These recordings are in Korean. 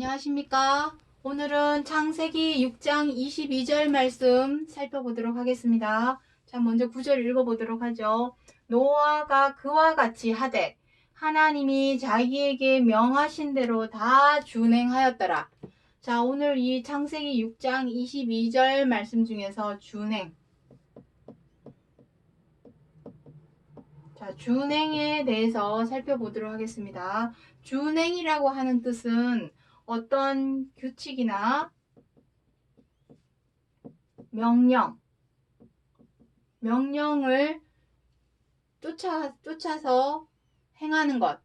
안녕하십니까? 오늘은 창세기 6장 22절 말씀 살펴보도록 하겠습니다. 자, 먼저 9절 읽어보도록 하죠. 노아가 그와 같이 하되 하나님이 자기에게 명하신 대로 다 준행하였더라. 자, 오늘 이 창세기 6장 22절 말씀 중에서 준행. 자, 준행에 대해서 살펴보도록 하겠습니다. 준행이라고 하는 뜻은 어떤 규칙이나 명령, 명령을 쫓아, 쫓아서 행하는 것,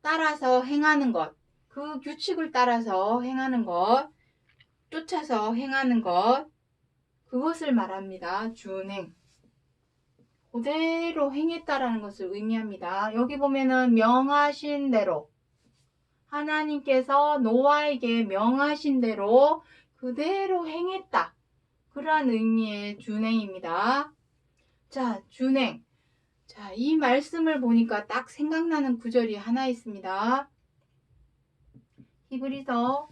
따라서 행하는 것, 그 규칙을 따라서 행하는 것, 쫓아서 행하는 것, 그것을 말합니다. 준행. 그대로 행했다라는 것을 의미합니다. 여기 보면은 명하신 대로 하나님께서 노아에게 명하신 대로 그대로 행했다. 그러한 의미의 준행입니다. 자, 준행. 자, 이 말씀을 보니까 딱 생각나는 구절이 하나 있습니다. 히브리서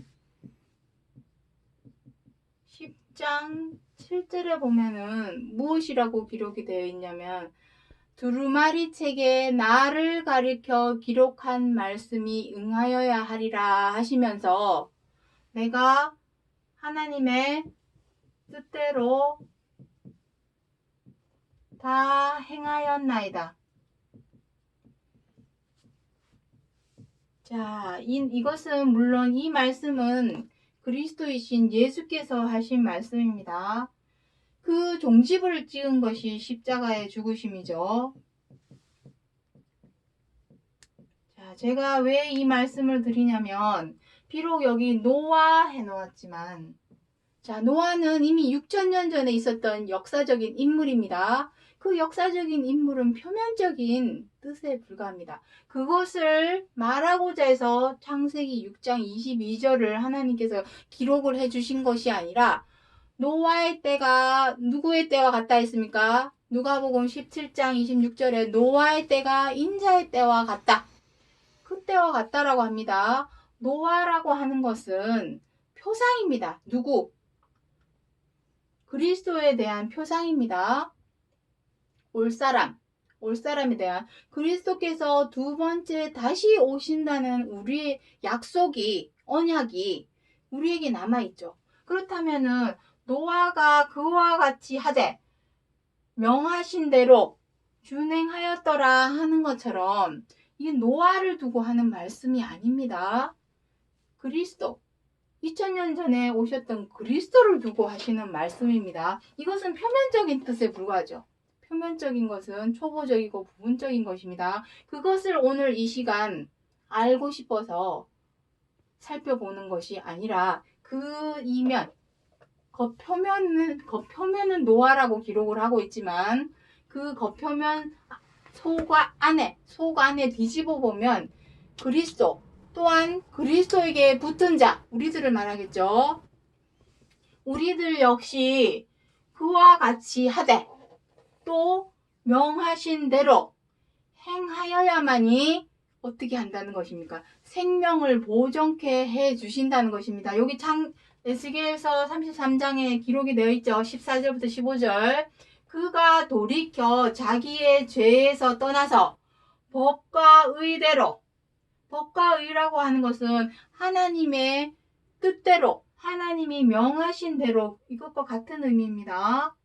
10장 7절에 보면은 무엇이라고 기록이 되어 있냐면 두루마리 책에 나를 가리켜 기록한 말씀이 응하여야 하리라 하시면서 내가 하나님의 뜻대로 다 행하였나이다. 자, 이, 이것은 물론 이 말씀은 그리스도이신 예수께서 하신 말씀입니다. 그 종지부를 찍은 것이 십자가의 죽으심이죠. 자, 제가 왜 이 말씀을 드리냐면, 비록 여기 노아 해놓았지만, 자, 노아는 이미 6천년 전에 있었던 역사적인 인물입니다. 그 역사적인 인물은 표면적인 뜻에 불과합니다. 그것을 말하고자 해서 창세기 6장 22절을 하나님께서 기록을 해주신 것이 아니라 노아의 때가 누구의 때와 같다 했습니까? 누가복음 17장 26절에 노아의 때가 인자의 때와 같다. 그 때와 같다라고 합니다. 노아라고 하는 것은 표상입니다. 누구? 그리스도에 대한 표상입니다. 올 사람, 올 사람에 대한 그리스도께서 두 번째 다시 오신다는 우리의 약속이, 언약이 우리에게 남아있죠. 그렇다면은 노아가 그와 같이 하되 명하신 대로 준행하였더라 하는 것처럼 이 노아를 두고 하는 말씀이 아닙니다. 그리스도 2000년 전에 오셨던 그리스도를 두고 하시는 말씀입니다. 이것은 표면적인 뜻에 불과하죠. 표면적인 것은 초보적이고 부분적인 것입니다. 그것을 오늘 이 시간 알고 싶어서 살펴보는 것이 아니라 그 이면 겉표면은 겉표면은 노아라고 기록을 하고 있지만 그 겉표면 속과 안에 속 안에 뒤집어 보면 그리스도 또한 그리스도에게 붙은 자 우리들을 말하겠죠. 우리들 역시 그와 같이 하되 또 명하신 대로 행하여야만이 어떻게 한다는 것입니까? 생명을 보존케 해 주신다는 것입니다. 여기 창 에스겔서 33장에 기록이 되어 있죠. 14절부터 15절. 그가 돌이켜 자기의 죄에서 떠나서 법과 의대로 법과 의라고 하는 것은 하나님의 뜻대로 하나님이 명하신 대로 이것과 같은 의미입니다.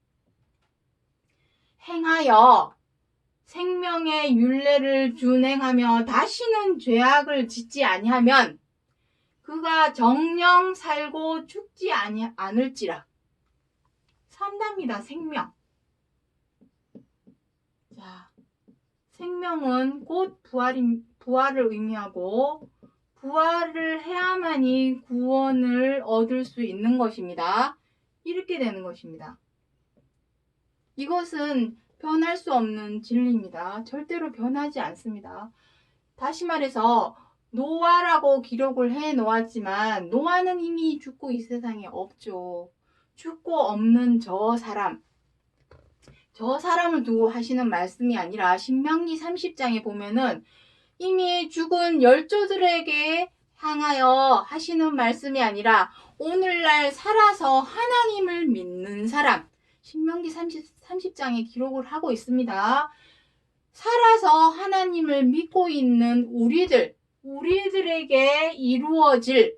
행하여 생명의 윤례를 준행하며 다시는 죄악을 짓지 아니하면 그가 정령 살고 죽지 아니, 않을지라. 산답니다, 생명. 자, 생명은 곧 부활임, 부활을 의미하고, 부활을 해야만이 구원을 얻을 수 있는 것입니다. 이렇게 되는 것입니다. 이것은 변할 수 없는 진리입니다. 절대로 변하지 않습니다. 다시 말해서, 노아라고 기록을 해 놓았지만 노아는 이미 죽고 이 세상에 없죠. 죽고 없는 저 사람. 저 사람을 두고 하시는 말씀이 아니라 신명기 30장에 보면은 이미 죽은 열조들에게 향하여 하시는 말씀이 아니라 오늘날 살아서 하나님을 믿는 사람. 신명기 30, 30장에 기록을 하고 있습니다. 살아서 하나님을 믿고 있는 우리들, 우리들에게 이루어질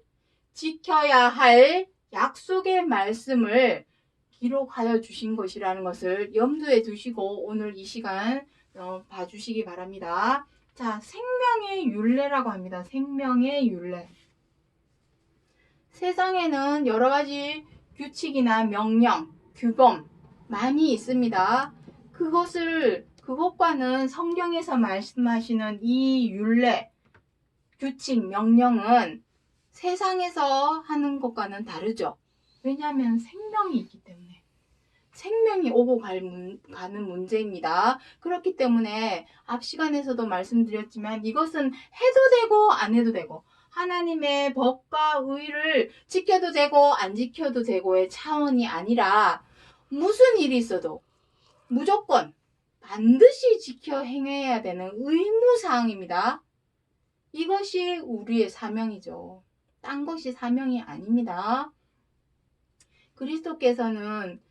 지켜야 할 약속의 말씀을 기록하여 주신 것이라는 것을 염두에 두시고 오늘 이 시간 어, 봐주시기 바랍니다. 자, 생명의 율례라고 합니다. 생명의 율례. 세상에는 여러 가지 규칙이나 명령, 규범 많이 있습니다. 그것을 그것과는 성경에서 말씀하시는 이 율례, 규칙, 명령은 세상에서 하는 것과는 다르죠. 왜냐하면 생명이 있기 때문에. 생명이 오고 갈 문- 가는 문제입니다. 그렇기 때문에 앞 시간에서도 말씀드렸지만 이것은 해도 되고 안 해도 되고 하나님의 법과 의를 지켜도 되고 안 지켜도 되고의 차원이 아니라 무슨 일이 있어도 무조건 반드시 지켜 행해야 되는 의무사항입니다. 이것이 우리의 사명이죠. 딴 것이 사명이 아닙니다. 그리스도께서는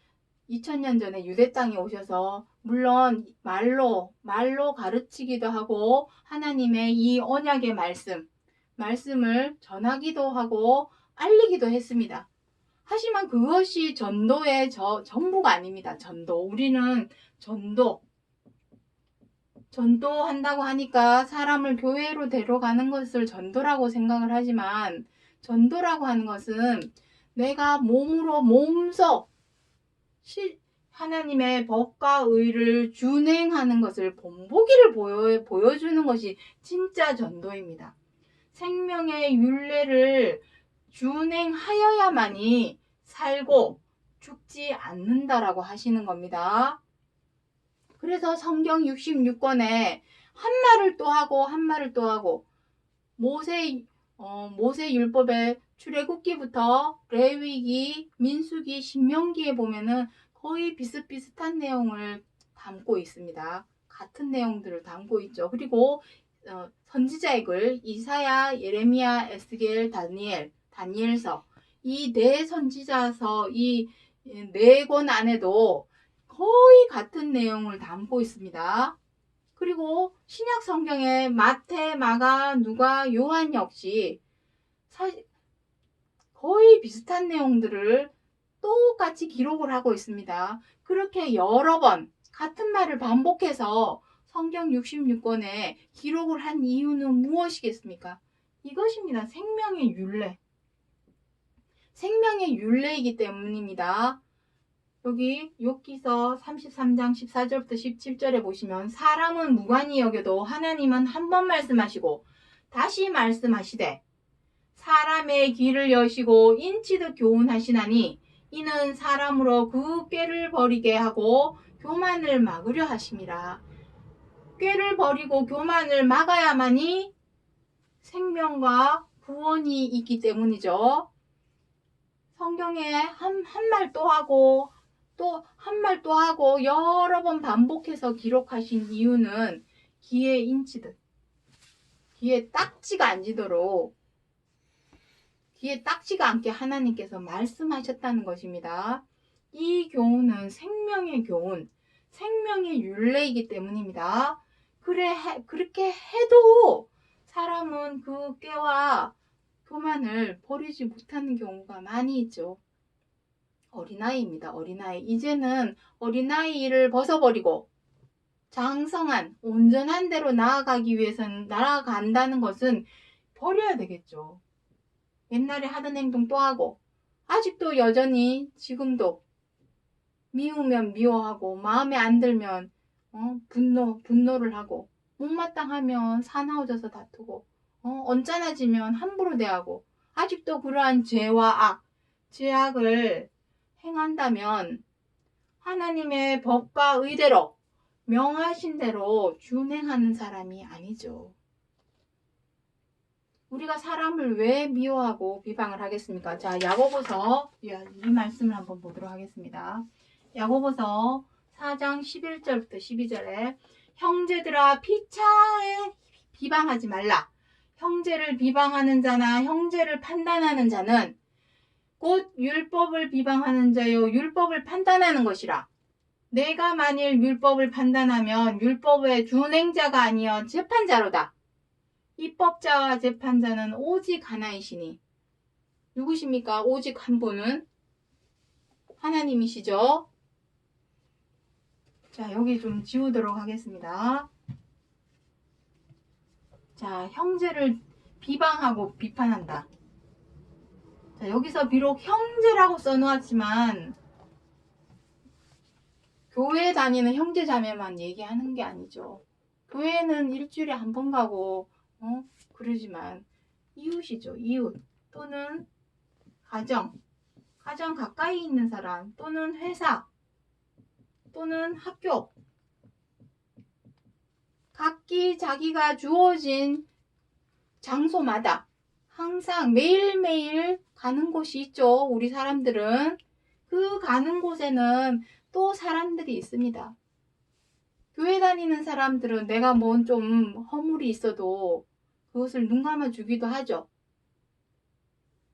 2000년 전에 유대 땅에 오셔서 물론 말로 말로 가르치기도 하고 하나님의 이 언약의 말씀 말씀을 전하기도 하고 알리기도 했습니다. 하지만 그것이 전도의 저, 전부가 아닙니다. 전도. 우리는 전도. 전도한다고 하니까 사람을 교회로 데려가는 것을 전도라고 생각을 하지만 전도라고 하는 것은 내가 몸으로 몸소 실, 하나님의 법과 의를 준행하는 것을 본보기를 보여, 보여주는 것이 진짜 전도입니다. 생명의 윤례를 준행하여야만이 살고 죽지 않는다라고 하시는 겁니다. 그래서 성경 66권에 한 말을 또 하고 한 말을 또 하고 모세 어, 모세 율법의 출애굽기부터 레위기, 민수기, 신명기에 보면은 거의 비슷비슷한 내용을 담고 있습니다. 같은 내용들을 담고 있죠. 그리고 어, 선지자의 글 이사야, 예레미야, 에스겔, 다니엘, 다니엘서 이 네 선지자서 이 네 권 안에도 거의 같은 내용을 담고 있습니다. 그리고 신약 성경의 마태, 마가, 누가, 요한 역시 거의 비슷한 내용들을 똑같이 기록을 하고 있습니다. 그렇게 여러 번 같은 말을 반복해서 성경 66권에 기록을 한 이유는 무엇이겠습니까? 이것입니다. 생명의 윤례. 생명의 윤례이기 때문입니다. 여기 욥기서 33장 14절부터 17절에 보시면 사람은 무관히 여겨도 하나님은 한 번 말씀하시고 다시 말씀하시되 사람의 귀를 여시고 인치듯 교훈하시나니 이는 사람으로 그 꾀를 버리게 하고 교만을 막으려 하심이라. 꾀를 버리고 교만을 막아야만이 생명과 구원이 있기 때문이죠. 성경에 한, 한 말 또 하고 또 한 말 또 하고 여러 번 반복해서 기록하신 이유는 귀에 인치듯 귀에 딱지가 앉도록 귀에 딱지가 않게 하나님께서 말씀하셨다는 것입니다. 이 교훈은 생명의 교훈, 생명의 윤례이기 때문입니다. 그래, 해- 그렇게 해도 사람은 그 꾀와 교만을 버리지 못하는 경우가 많이 있죠. 어린아이입니다. 어린아이. 이제는 어린아이를 벗어버리고 장성한, 온전한 대로 나아가기 위해서는, 나아간다는 것은 버려야 되겠죠. 옛날에 하던 행동 또 하고, 아직도 여전히 지금도 미우면 미워하고, 마음에 안 들면, 어, 분노, 분노를 하고, 못마땅하면 사나워져서 다투고, 어, 언짢아지면 함부로 대하고, 아직도 그러한 죄와 악, 죄악을 행한다면, 하나님의 법과 의대로, 명하신 대로 준행하는 사람이 아니죠. 우리가 사람을 왜 미워하고 비방을 하겠습니까? 자, 야고보서 이 말씀을 한번 보도록 하겠습니다. 야고보서 4장 11절부터 12절에 형제들아 피차에 비방하지 말라. 형제를 비방하는 자나 형제를 판단하는 자는 곧 율법을 비방하는 자요 율법을 판단하는 것이라. 내가 만일 율법을 판단하면 율법의 준행자가 아니여 재판자로다. 입법자와 재판자는 오직 하나이시니 누구십니까? 오직 한 분은 하나님이시죠. 자, 여기 좀 지우도록 하겠습니다. 자, 형제를 비방하고 비판한다. 자, 여기서 비록 형제라고 써놓았지만 교회 다니는 형제 자매만 얘기하는 게 아니죠. 교회는 일주일에 한 번 가고 어? 그러지만 이웃이죠. 이웃 또는 가정, 가정 가까이 있는 사람 또는 회사 또는 학교 각기 자기가 주어진 장소마다 항상 매일매일 가는 곳이 있죠. 우리 사람들은 그 가는 곳에는 또 사람들이 있습니다. 교회 다니는 사람들은 내가 뭔 좀 허물이 있어도 그것을 눈 감아 주기도 하죠.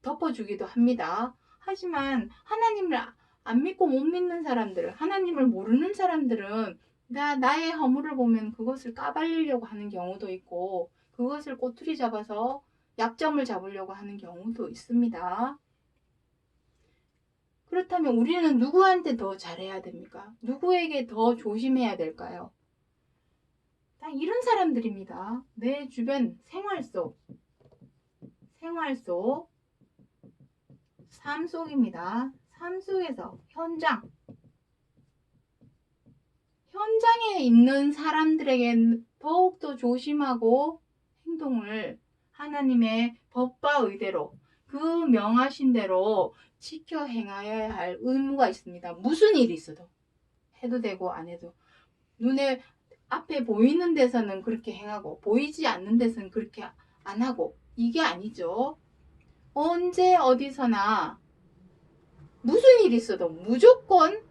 덮어주기도 합니다. 하지만 하나님을 안 믿고 못 믿는 사람들, 하나님을 모르는 사람들은 나, 나의 허물을 보면 그것을 까발리려고 하는 경우도 있고, 그것을 꼬투리 잡아서 약점을 잡으려고 하는 경우도 있습니다. 그렇다면 우리는 누구한테 더 잘해야 됩니까? 누구에게 더 조심해야 될까요? 다 이런 사람들입니다. 내 주변 생활 속, 생활 속, 삶 속입니다. 삶 속에서 현장. 현장에 있는 사람들에겐 더욱더 조심하고 행동을 하나님의 법과 의대로 그 명하신 대로 지켜 행하여야 할 의무가 있습니다. 무슨 일이 있어도 해도 되고 안 해도 눈에 앞에 보이는 데서는 그렇게 행하고 보이지 않는 데서는 그렇게 안 하고 이게 아니죠. 언제 어디서나 무슨 일이 있어도 무조건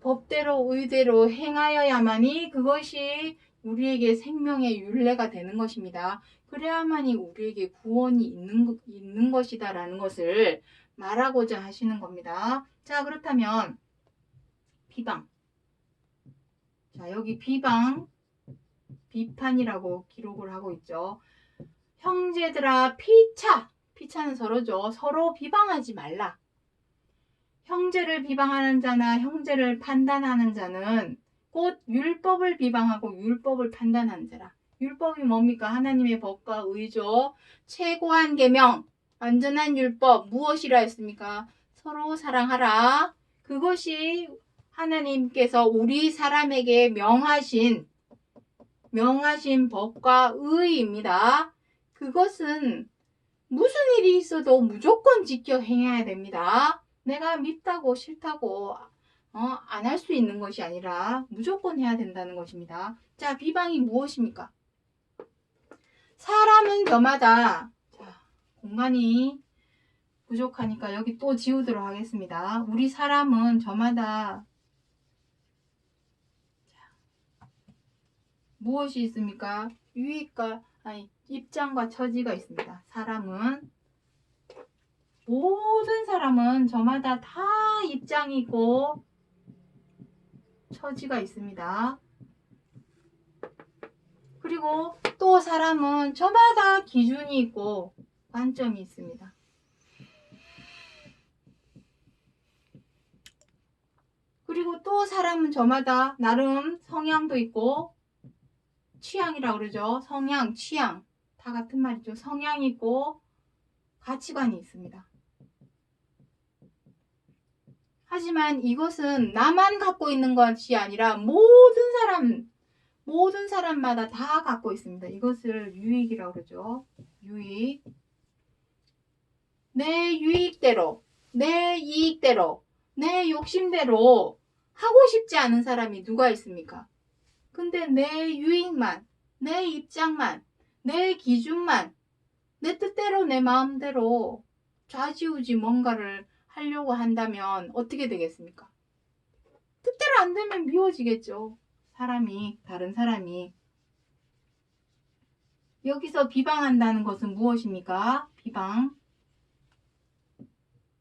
법대로 의대로 행하여야만이 그것이 우리에게 생명의 윤례가 되는 것입니다. 그래야만이 우리에게 구원이 있는, 것- 있는 것이다라는 것을 말하고자 하시는 겁니다. 자, 그렇다면 비방. 자, 여기 비방, 비판이라고 기록을 하고 있죠. 형제들아, 피차. 피차는 서로죠. 서로 비방하지 말라. 형제를 비방하는 자나 형제를 판단하는 자는 곧 율법을 비방하고 율법을 판단하는 자라. 율법이 뭡니까? 하나님의 법과 의죠. 최고한 계명, 완전한 율법 무엇이라 했습니까? 서로 사랑하라. 그것이 하나님께서 우리 사람에게 명하신 명하신 법과 의입니다. 그것은 무슨 일이 있어도 무조건 지켜 행해야 됩니다. 내가 밉다고 싫다고 어, 안 할 수 있는 것이 아니라 무조건 해야 된다는 것입니다. 자, 비방이 무엇입니까? 사람은 저마다 자, 공간이 부족하니까 여기 또 지우도록 하겠습니다. 우리 사람은 저마다 자, 무엇이 있습니까? 유익과 아니 입장과 처지가 있습니다. 사람은 모든 사람은 저마다 다 입장이 있고 처지가 있습니다. 그리고 또 사람은 저마다 기준이 있고 관점이 있습니다. 그리고 또 사람은 저마다 나름 성향도 있고 취향이라고 그러죠. 성향, 취향 다 같은 말이죠. 성향이 있고 가치관이 있습니다. 하지만 이것은 나만 갖고 있는 것이 아니라 모든 사람, 모든 사람마다 다 갖고 있습니다. 이것을 유익이라고 그러죠. 유익. 내 유익대로, 내 이익대로, 내 욕심대로 하고 싶지 않은 사람이 누가 있습니까? 근데 내 유익만, 내 입장만, 내 기준만, 내 뜻대로 내 마음대로 좌지우지 뭔가를 하려고 한다면 어떻게 되겠습니까? 뜻대로 안 되면 미워지겠죠. 사람이, 다른 사람이. 여기서 비방한다는 것은 무엇입니까? 비방.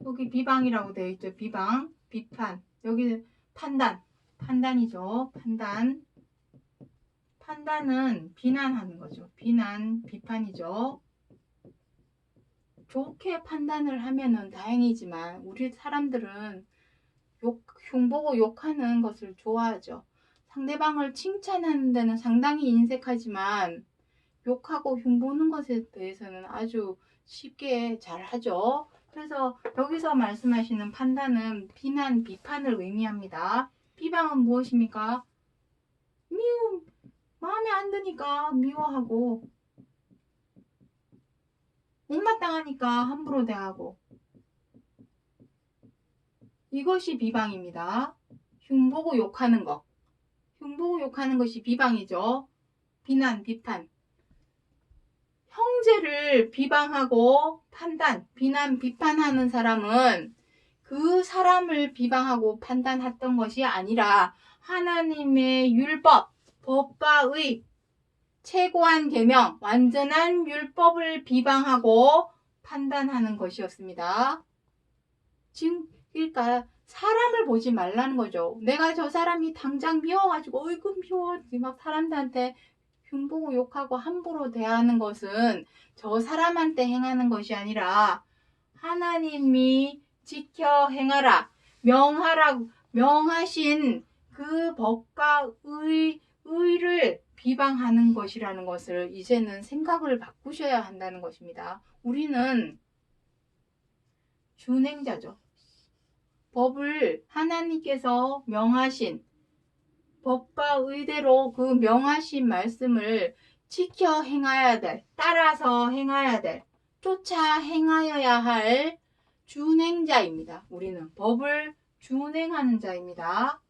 여기 비방이라고 되어 있죠. 비방, 비판. 여기 판단. 판단이죠. 판단. 판단은 비난하는 거죠. 비난, 비판이죠. 좋게 판단을 하면은 다행이지만 우리 사람들은 욕, 흉보고 욕하는 것을 좋아하죠. 상대방을 칭찬하는 데는 상당히 인색하지만 욕하고 흉보는 것에 대해서는 아주 쉽게 잘 하죠. 그래서 여기서 말씀하시는 판단은 비난, 비판을 의미합니다. 비방은 무엇입니까? 미움, 마음에 안 드니까 미워하고 못마땅하니까 함부로 대하고 이것이 비방입니다. 흉보고 욕하는 것. 흉보고 욕하는 것이 비방이죠. 비난, 비판. 형제를 비방하고 판단, 비난, 비판하는 사람은 그 사람을 비방하고 판단했던 것이 아니라 하나님의 율법, 법과 의, 최고한 계명, 완전한 율법을 비방하고 판단하는 것이었습니다. 지금 그러니까 사람을 보지 말라는 거죠. 내가 저 사람이 당장 미워가지고 어이구 미워 막 사람들한테 흉보고 욕하고 함부로 대하는 것은 저 사람한테 행하는 것이 아니라 하나님이 지켜 행하라 명하라 명하신 그 법과 의 의를 비방하는 것이라는 것을 이제는 생각을 바꾸셔야 한다는 것입니다. 우리는 준행자죠. 법을 하나님께서 명하신 법과 의대로 그 명하신 말씀을 지켜 행해야 될, 따라서 행해야 될, 쫓아 행하여야 할 준행자입니다. 우리는 법을 준행하는 자입니다.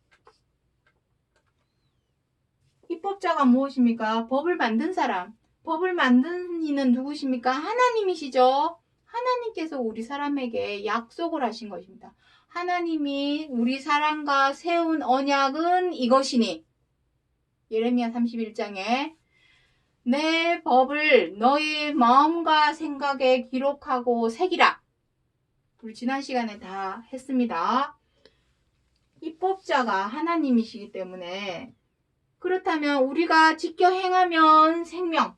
입법자가 무엇입니까? 법을 만든 사람. 법을 만든 이는 누구십니까? 하나님이시죠. 하나님께서 우리 사람에게 약속을 하신 것입니다. 하나님이 우리 사람과 세운 언약은 이것이니 예레미야 31장에 내 법을 너희 마음과 생각에 기록하고 새기라. 우리 지난 시간에 다 했습니다. 입법자가 하나님이시기 때문에 그렇다면 우리가 지켜 행하면 생명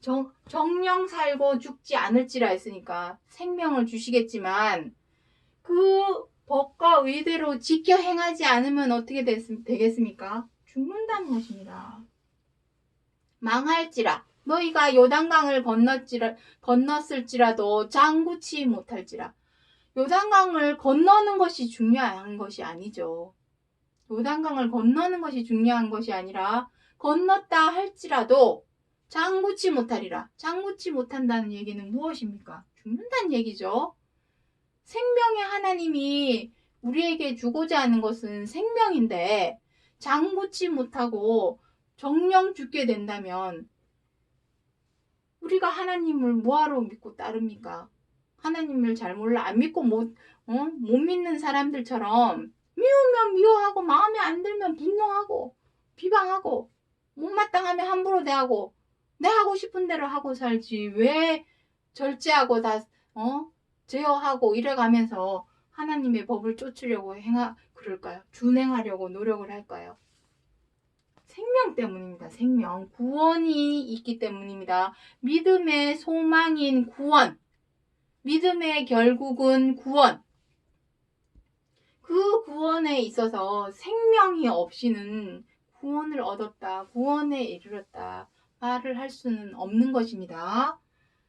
정, 정령 살고 죽지 않을지라 했으니까 생명을 주시겠지만 그 법과 의대로 지켜 행하지 않으면 어떻게 됐, 되겠습니까? 죽는다는 것입니다. 망할지라 너희가 요단강을 건넜지라, 건넜을지라도 장구치 못할지라 요단강을 건너는 것이 중요한 것이 아니죠. 요단강을 건너는 것이 중요한 것이 아니라 건넜다 할지라도 장구치 못하리라. 장구치 못한다는 얘기는 무엇입니까? 죽는다는 얘기죠. 생명의 하나님이 우리에게 주고자 하는 것은 생명인데 장구치 못하고 정령 죽게 된다면 우리가 하나님을 뭐하러 믿고 따릅니까? 하나님을 잘 몰라 안 믿고 못, 어? 못 믿는 사람들처럼 미우면 미워하고 마음에 안 들면 분노하고 비방하고 못마땅하면 함부로 대하고 내 하고 싶은 대로 하고 살지 왜 절제하고 다 어? 제어하고 이래가면서 하나님의 법을 쫓으려고 행하 그럴까요? 준행하려고 노력을 할까요? 생명 때문입니다. 생명. 구원이 있기 때문입니다. 믿음의 소망인 구원. 믿음의 결국은 구원. 그 구원에 있어서 생명이 없이는 구원을 얻었다, 구원에 이르렀다 말을 할 수는 없는 것입니다.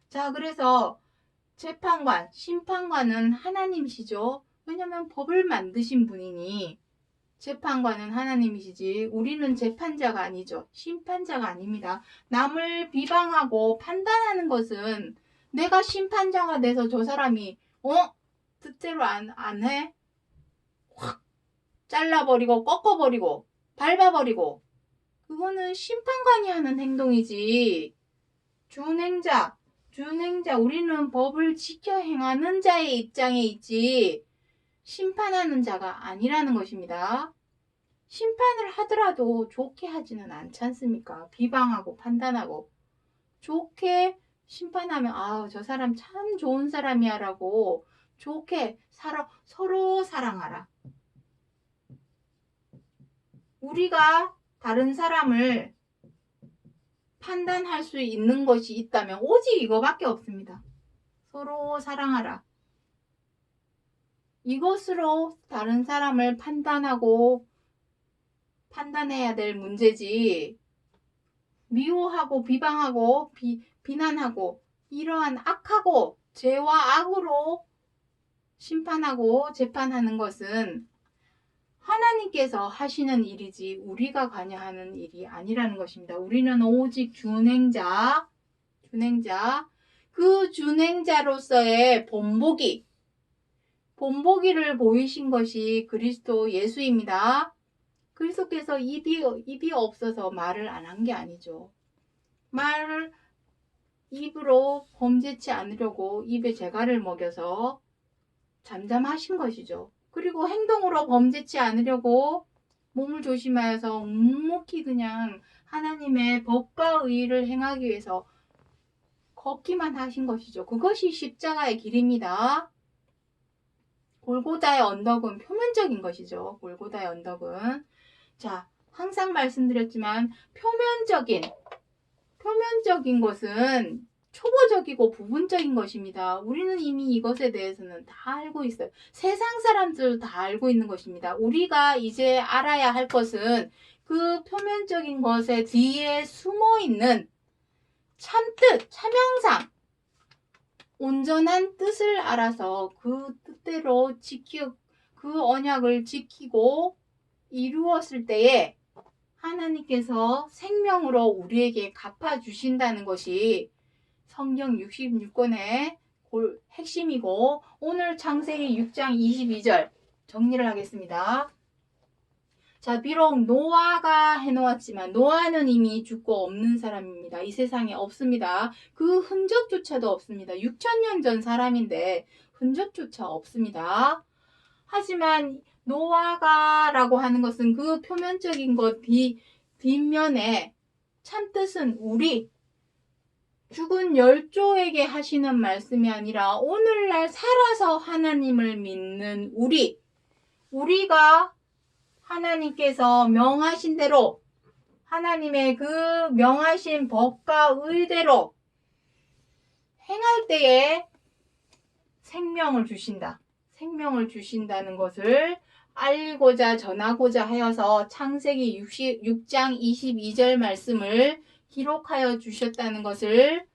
자, 그래서 재판관, 심판관은 하나님이시죠. 왜냐하면 법을 만드신 분이니 재판관은 하나님이시지 우리는 재판자가 아니죠. 심판자가 아닙니다. 남을 비방하고 판단하는 것은 내가 심판자가 돼서 저 사람이 어? 뜻대로 안, 안 해? 확 잘라버리고 꺾어버리고 밟아버리고 그거는 심판관이 하는 행동이지 준행자 준행자 우리는 법을 지켜 행하는 자의 입장에 있지 심판하는 자가 아니라는 것입니다. 심판을 하더라도 좋게 하지는 않지 않습니까? 비방하고 판단하고 좋게 심판하면 아, 저 사람 참 좋은 사람이야라고 좋게 살아, 서로 사랑하라. 우리가 다른 사람을 판단할 수 있는 것이 있다면 오직 이거밖에 없습니다. 서로 사랑하라. 이것으로 다른 사람을 판단하고 판단해야 될 문제지. 미워하고 비방하고 비, 비난하고 이러한 악하고 죄와 악으로 심판하고 재판하는 것은 하나님께서 하시는 일이지 우리가 관여하는 일이 아니라는 것입니다. 우리는 오직 준행자, 준행자, 그 준행자로서의 본보기, 본보기를 보이신 것이 그리스도 예수입니다. 그리스도께서 입이, 입이 없어서 말을 안 한 게 아니죠. 말을 입으로 범죄치 않으려고 입에 재갈을 먹여서 잠잠하신 것이죠. 그리고 행동으로 범죄치 않으려고 몸을 조심하여서 묵묵히 그냥 하나님의 법과 의를 행하기 위해서 걷기만 하신 것이죠. 그것이 십자가의 길입니다. 골고다의 언덕은 표면적인 것이죠. 골고다의 언덕은. 자, 항상 말씀드렸지만 표면적인, 표면적인 것은 초보적이고 부분적인 것입니다. 우리는 이미 이것에 대해서는 다 알고 있어요. 세상 사람들도 다 알고 있는 것입니다. 우리가 이제 알아야 할 것은 그 표면적인 것에 뒤에 숨어 있는 참뜻, 참형상, 온전한 뜻을 알아서 그 뜻대로 지키, 그 언약을 지키고 이루었을 때에 하나님께서 생명으로 우리에게 갚아주신다는 것이 성경 66권의 핵심이고 오늘 창세기 6장 22절 정리를 하겠습니다. 자, 비록 노아가 해놓았지만 노아는 이미 죽고 없는 사람입니다. 이 세상에 없습니다. 그 흔적조차도 없습니다. 6천년 전 사람인데 흔적조차 없습니다. 하지만 노아가라고 하는 것은 그 표면적인 것 뒤, 뒷면에 참뜻은 우리 죽은 열조에게 하시는 말씀이 아니라 오늘날 살아서 하나님을 믿는 우리, 우리가 하나님께서 명하신 대로 하나님의 그 명하신 법과 의대로 행할 때에 생명을 주신다. 생명을 주신다는 것을 알고자 전하고자 하여서 창세기 60, 6장 22절 말씀을 기록하여 주셨다는 것을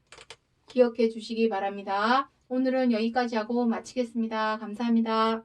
기억해 주시기 바랍니다. 오늘은 여기까지 하고 마치겠습니다. 감사합니다.